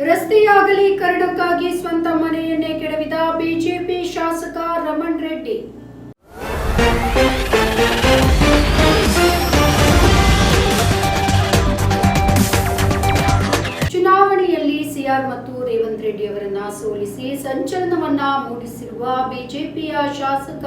ರಸ್ತೆಯ ಕರಡಕ್ಕಾಗಿ ಸ್ವಂತ ಮನೆಯನ್ನೇ ಕೆಡವಿದ ಬಿಜೆಪಿ ಶಾಸಕ ರಮಣ್ ರೆಡ್ಡಿ. ಚುನಾವಣೆಯಲ್ಲಿ ಸಿಆರ್ ಮತ್ತು ರೇವಂತ್ ರೆಡ್ಡಿ ಅವರನ್ನ ಸೋಲಿಸಿ ಸಂಚಲನವನ್ನ ಮೂಡಿಸಿರುವ ಬಿಜೆಪಿಯ ಶಾಸಕ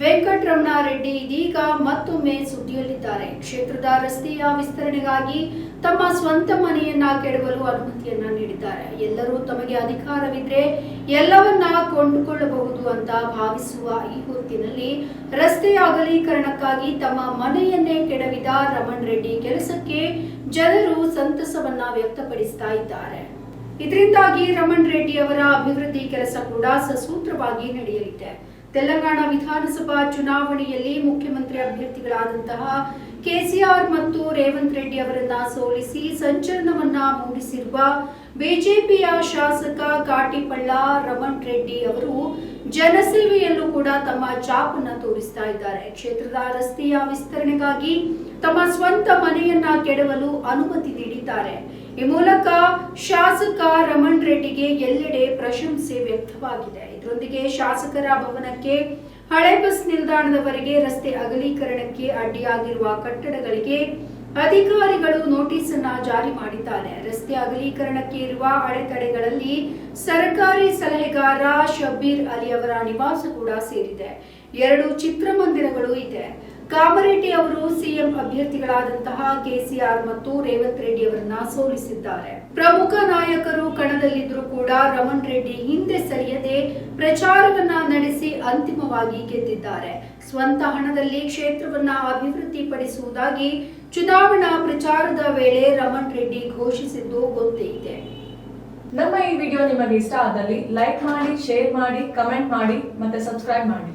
ವೆಂಕಟರಮಣ ರೆಡ್ಡಿ ಇದೀಗ ಮತ್ತೊಮ್ಮೆ ಸುದ್ದಿಯಲ್ಲಿದ್ದಾರೆ. ಕ್ಷೇತ್ರದ ರಸ್ತೆಯ ವಿಸ್ತರಣೆಗಾಗಿ ತಮ್ಮ ಸ್ವಂತ ಮನೆಯನ್ನ ಕೆಡವಲು ಅನುಮತಿಯನ್ನ ನೀಡಿದ್ದಾರೆ. ಎಲ್ಲರೂ ತಮಗೆ ಅಧಿಕಾರವಿದ್ರೆ ಎಲ್ಲವನ್ನ ಕೊಂಡುಕೊಳ್ಳಬಹುದು ಅಂತ ಭಾವಿಸುವ ಈ ಹೊತ್ತಿನಲ್ಲಿ ರಸ್ತೆ ಅಗಲೀಕರಣಕ್ಕಾಗಿ ತಮ್ಮ ಮನೆಯನ್ನೇ ಕೆಡವಿದ ರಮಣ್ ರೆಡ್ಡಿ ಕೆಲಸಕ್ಕೆ ಜನರು ಸಂತಸವನ್ನ ವ್ಯಕ್ತಪಡಿಸ್ತಾ ಇದ್ದಾರೆ. ಇದರಿಂದಾಗಿ ರಮಣ್ ರೆಡ್ಡಿ ಅವರ ಅಭಿವೃದ್ಧಿ ಕೆಲಸ ಕೂಡ ಸಸೂತ್ರವಾಗಿ ನಡೆಯಲಿದೆ. ತೆಲಂಗಾಣ ವಿಧಾನಸಭಾ ಚುನಾವಣೆಯಲ್ಲಿ ಮುಖ್ಯಮಂತ್ರಿ ಅಭ್ಯರ್ಥಿಗಳಾದಂತಹ ಕೆಸಿಆರ್ ಮತ್ತು ರೇವಂತ್ ರೆಡ್ಡಿ ಅವರನ್ನ ಸೋಲಿಸಿ ಸಂಚಲನವನ್ನ ಮೂಡಿಸಿರುವ ಬಿಜೆಪಿಯ ಶಾಸಕ ಕಾಟಿಪಳ್ಳ ರಮಣ್ ರೆಡ್ಡಿ ಅವರು ಜನಸೇವೆಯಲ್ಲೂ ಕೂಡ ತಮ್ಮ ಚಾಪನ್ನ ತೋರಿಸ್ತಾ ಇದ್ದಾರೆ. ಕ್ಷೇತ್ರದ ರಸ್ತೆಯ ವಿಸ್ತರಣೆಗಾಗಿ ತಮ್ಮ ಸ್ವಂತ ಮನೆಯನ್ನ ಕೆಡವಲು ಅನುಮತಿ ನೀಡಿದ್ದಾರೆ. ಈ ಮೂಲಕ ಶಾಸಕ ರಮಣ್ ರೆಡ್ಡಿಗೆ ಎಲ್ಲೆಡೆ ಪ್ರಶಂಸೆ ವ್ಯಕ್ತವಾಗಿದೆ. ಇದರೊಂದಿಗೆ ಶಾಸಕರ ಭವನಕ್ಕೆ ಹಳೆ ಬಸ್ ನಿಲ್ದಾಣದವರೆಗೆ ರಸ್ತೆ ಅಗಲೀಕರಣಕ್ಕೆ ಅಡ್ಡಿಯಾಗಿರುವ ಕಟ್ಟಡಗಳಿಗೆ ಅಧಿಕಾರಿಗಳು ನೋಟಿಸ್ ಅನ್ನ ಜಾರಿ ಮಾಡಿದ್ದಾರೆ. ರಸ್ತೆ ಅಗಲೀಕರಣಕ್ಕೆ ಇರುವ ಅಡೆತಡೆಗಳಲ್ಲಿ ಸರ್ಕಾರಿ ಸಲಹೆಗಾರ ಶಬೀರ್ ಅಲಿ ಅವರ ನಿವಾಸ ಕೂಡ ಸೇರಿದೆ. ಎರಡು ಚಿತ್ರಮಂದಿರಗಳು ಇದೆ. ಕಾಮರೆಡ್ಡಿ ಅವರು ಸಿಎಂ ಅಭ್ಯರ್ಥಿಗಳಾದಂತಹ ಕೆಸಿಆರ್ ಮತ್ತು ರೇವಂತ್ ರೆಡ್ಡಿ ಅವರನ್ನ ಸೋಲಿಸಿದ್ದಾರೆ. ಪ್ರಮುಖ ನಾಯಕರು ಕಣದಲ್ಲಿದ್ದರೂ ಕೂಡ ರಮಣ್ ರೆಡ್ಡಿ ಹಿಂದೆ ಸರಿಯದೆ ಪ್ರಚಾರವನ್ನ ನಡೆಸಿ ಅಂತಿಮವಾಗಿ ಗೆದ್ದಿದ್ದಾರೆ. ಸ್ವಂತ ಹಣದಲ್ಲಿ ಕ್ಷೇತ್ರವನ್ನ ಅಭಿವೃದ್ಧಿಪಡಿಸುವುದಾಗಿ ಚುನಾವಣಾ ಪ್ರಚಾರದ ವೇಳೆ ರಮಣ್ ರೆಡ್ಡಿ ಘೋಷಿಸಿದ್ದು ಗೊತ್ತೇ ಇದೆ. ನಮ್ಮ ಈ ವಿಡಿಯೋ ನಿಮಗೆ ಇಷ್ಟ ಆದಲ್ಲಿ ಲೈಕ್ ಮಾಡಿ, ಶೇರ್ ಮಾಡಿ, ಕಮೆಂಟ್ ಮಾಡಿ ಮತ್ತೆ ಸಬ್ಸ್ಕ್ರೈಬ್ ಮಾಡಿ.